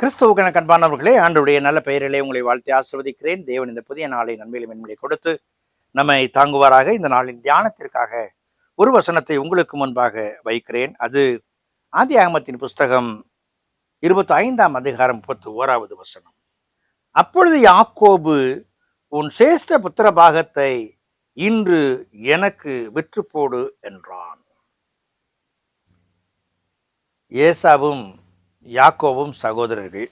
கிறிஸ்துவுக்கென கண்பானவர்களே ஆண்டுடைய நல்ல பெயரிலே உங்களை வாழ்த்தி ஆசிர்வதிக்கிறேன். தேவன் இந்த புதிய நாளை நன்மையிலும் மென்மையை கொடுத்து நம்மை தாங்குவாராக. இந்த நாளின் தியானத்திற்காக ஒரு வசனத்தை உங்களுக்கு முன்பாக வைக்கிறேன். அது ஆதி ஆகமத்தின் புஸ்தகம் இருபத்தி ஐந்தாம் அதிகாரம் முப்பத்து ஓராவது வசனம். அப்பொழுது யாக்கோபு உன் சேஷ்ட புத்திர பாகத்தை இன்று எனக்கு விற்று போடு என்றான். ஏசாவும் யாக்கோவும் சகோதரர்கள்.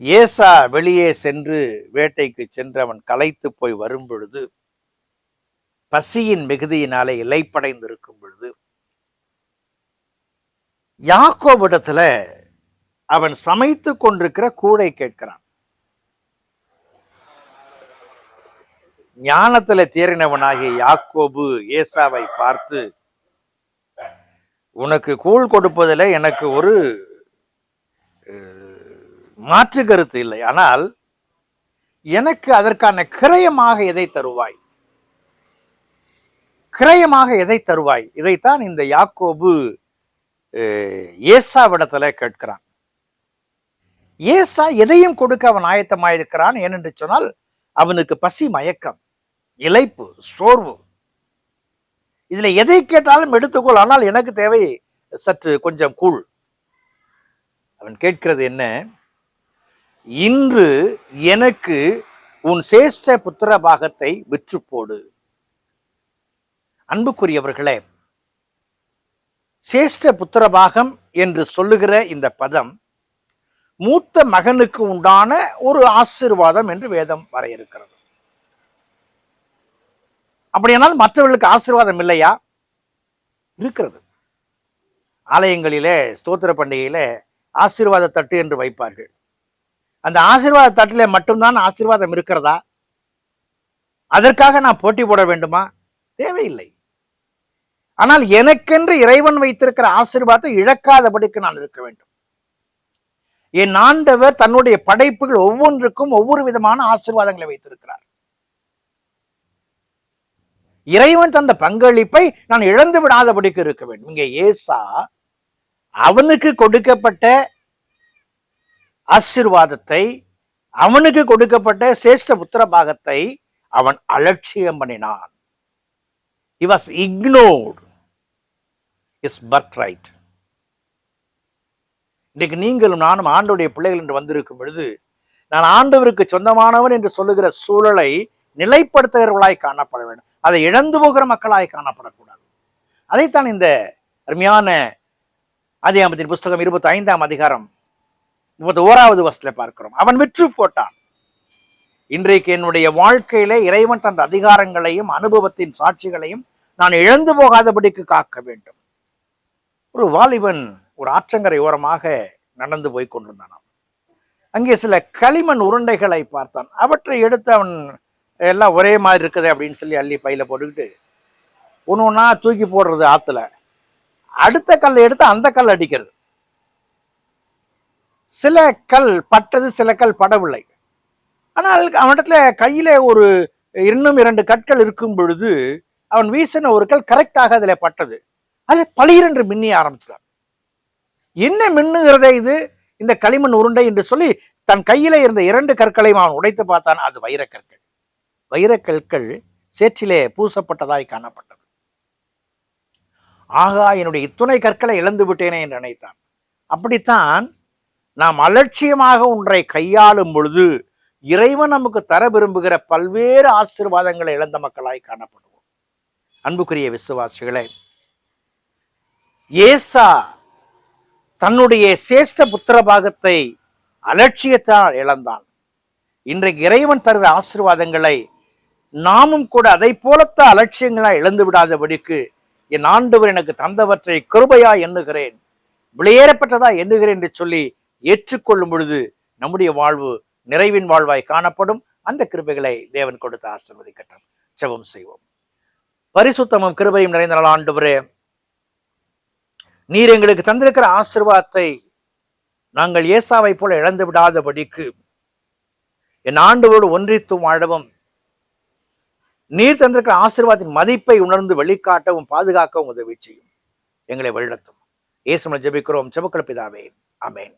ஏசா வெளியே சென்று வேட்டைக்கு சென்று அவன் களைத்து போய் வரும் பொழுது பசியின் மிகுதியினாலே இலைப்படைந்திருக்கும் பொழுது யாக்கோவிடத்துல அவன் சமைத்து கொண்டிருக்கிற கூடை கேட்கிறான். ஞானத்துல தேறினவனாகிய யாக்கோபு ஏசாவை பார்த்து உனக்கு கூழ் கொடுப்பதில் எனக்கு ஒரு மாற்று கருத்து இல்லை. ஆனால் எனக்கு அதற்கான கிரயமாக எதை தருவாய்? கிரயமாக எதை தருவாய்? இதைத்தான் இந்த யாக்கோபு ஏசாவிடத்துல கேட்கிறான். ஏசா எதையும் கொடுக்க அவன் ஆயத்தமாயிருக்கிறான்? ஏனென்று சொன்னால் அவனுக்கு பசி மயக்கம் இழைப்பு சோர்வு இதுல எதை கேட்டாலும் எடுத்துக்கொள் ஆனால் எனக்கு தேவை சற்று கொஞ்சம் கூழ். அவன் கேட்கிறது என்ன? இன்று எனக்கு உன் சேஷ்ட புத்திர பாகத்தை விற்று போடு. அன்புக்குரியவர்களே சேஷ்ட புத்திர பாகம் என்று சொல்லுகிற இந்த பதம் மூத்த மகனுக்கு உண்டான ஒரு ஆசீர்வாதம் என்று வேதம் வரையறுக்கிறது. அப்படியானால் மற்றவர்களுக்கு ஆசீர்வாதம் இல்லையா? இருக்கிறது. ஆலயங்களிலே ஸ்தோத்திர பண்டிகையிலே ஆசீர்வாத தட்டு என்று வைப்பார்கள். அந்த ஆசீர்வாத தட்டில் மட்டும்தான் ஆசீர்வாதம் இருக்கிறதா? அதற்காக நான் போட்டி போட வேண்டுமா? தேவையில்லை. ஆனால் எனக்கென்று இறைவன் வைத்திருக்கிற ஆசீர்வாதத்தை இழக்காதபடிக்கு நான் இருக்க வேண்டும். என் ஆண்டவர் தன்னுடைய படைப்புகள் ஒவ்வொன்றுக்கும் ஒவ்வொரு விதமான ஆசீர்வாதங்களை வைத்திருக்கிறார். இறைவன் தந்த பங்களிப்பை நான் இழந்து விடாதபடிக்கு இருக்க வேண்டும். இங்க ஏசா அவனுக்கு கொடுக்கப்பட்ட ஆசீர்வாதத்தை அவனுக்கு கொடுக்கப்பட்ட சேஷ்ட புத்திர பாகத்தை அவன் அலட்சியம் பண்ணினான். Was was is birth right இன்றைக்கு நீங்களும் நானும் ஆண்டவருடைய பிள்ளைகள் என்று வந்திருக்கும் பொழுது நான் ஆண்டவருக்கு சொந்தமானவன் என்று சொல்லுகிற சூழலை நிலைப்படுத்துகிறவர்களாய் காணப்பட வேண்டும். அதை இழந்து போகிற மக்களாய் காணப்படக்கூடாது. அதைத்தான் இந்த அருமையான ஆதியாமத்தின் புஸ்தகம் இருபத்தி ஐந்தாம் அதிகாரம் முப்பத்தி ஓராவது வருஷத்தில் பார்க்கிறோம். அவன் விற்று போட்டான். இன்றைக்கு என்னுடைய வாழ்க்கையில இறைவன் தந்த அதிகாரங்களையும் அனுபவத்தின் சாட்சிகளையும் நான் இழந்து போகாதபடிக்கு காக்க வேண்டும். ஒரு வாலிபன் ஒரு ஆற்றங்கரை ஓரமாக நடந்து போய் கொண்டிருந்தான். அங்கே சில களிமண் உருண்டைகளை பார்த்தான். அவற்றை எடுத்து அவன் எல்லாம் ஒரே மாதிரி இருக்குது அப்படின்னு சொல்லி அள்ளி பையில போட்டுக்கிட்டு ஒன்று ஒன்றா தூக்கி போடுறது ஆத்துல. அடுத்த கல் எடுத்து அந்த கல் அடிக்கிறது. சில கல் பட்டது சில கல் படவில்லை. ஆனால் அவனிடத்துல கையில ஒரு இன்னும் இரண்டு கற்கள் இருக்கும் பொழுது அவன் வீசின ஒரு கல் கரெக்டாக அதில் பட்டது. அது பளிரென்று மின்னி ஆரம்பிச்சான் என்ன மின்னுகிறதே இது? இந்த களிமண் உருண்டை என்று சொல்லி தன் கையில இருந்த இரண்டு கற்களையும் அவன் உடைத்து பார்த்தான். அது வைரக்கற்கள் வைரக்கற்கள் சேற்றிலே பூசப்பட்டதாய் காணப்பட்டது. ஆகா என்னுடைய இத்துணை கற்களை இழந்து விட்டேனே என்று நினைத்தான். அப்படித்தான் நாம் அலட்சியமாக ஒன்றை கையாளும் பொழுது இறைவன் நமக்கு தர விரும்புகிற பல்வேறு ஆசீர்வாதங்களை இழந்த மக்களாய் காணப்படுவோம். அன்புக்குரிய விசுவாசிகளே ஏசா தன்னுடைய சேஷ்ட புத்திர பாகத்தை அலட்சியத்தால் இழந்தான். இன்றைக்கு இறைவன் தருகிற ஆசீர்வாதங்களை நாமும் கூட அதை போலத்த அலட்சியங்களா இழந்து விடாதபடிக்கு என் ஆண்டவர் எனக்கு தந்தவற்றை கிருபையா எண்ணுகிறேன். விளையேறப்பட்டதா எண்ணுகிறேன் என்று சொல்லி ஏற்றுக்கொள்ளும் பொழுது நம்முடைய வாழ்வு நிறைவின் வாழ்வாய் காணப்படும். அந்த கிருபைகளை தேவன் கொடுத்து ஆசிர்வதிக்கட்டும். ஜெபம் செய்வோம். பரிசுத்தமும் கிருபையும் நிறைந்த நாள் ஆண்டவரே நீர் எங்களுக்கு தந்திருக்கிற ஆசிர்வாதத்தை நாங்கள் ஏசாவை போல இழந்து விடாதபடிக்கு என் ஆண்டுவோடு ஒன்றித்து வாழவும் நீர் தந்திருக்கிற ஆசீர்வாதத்தின் மதிப்பை உணர்ந்து வெளிக்காட்டவும் பாதுகாக்கவும் உதவி செய்யும். எங்களை வழிநடத்தும். இயேசுமலை ஜபிக்கிறோம். செபக்கல பிதாவே. அமேன்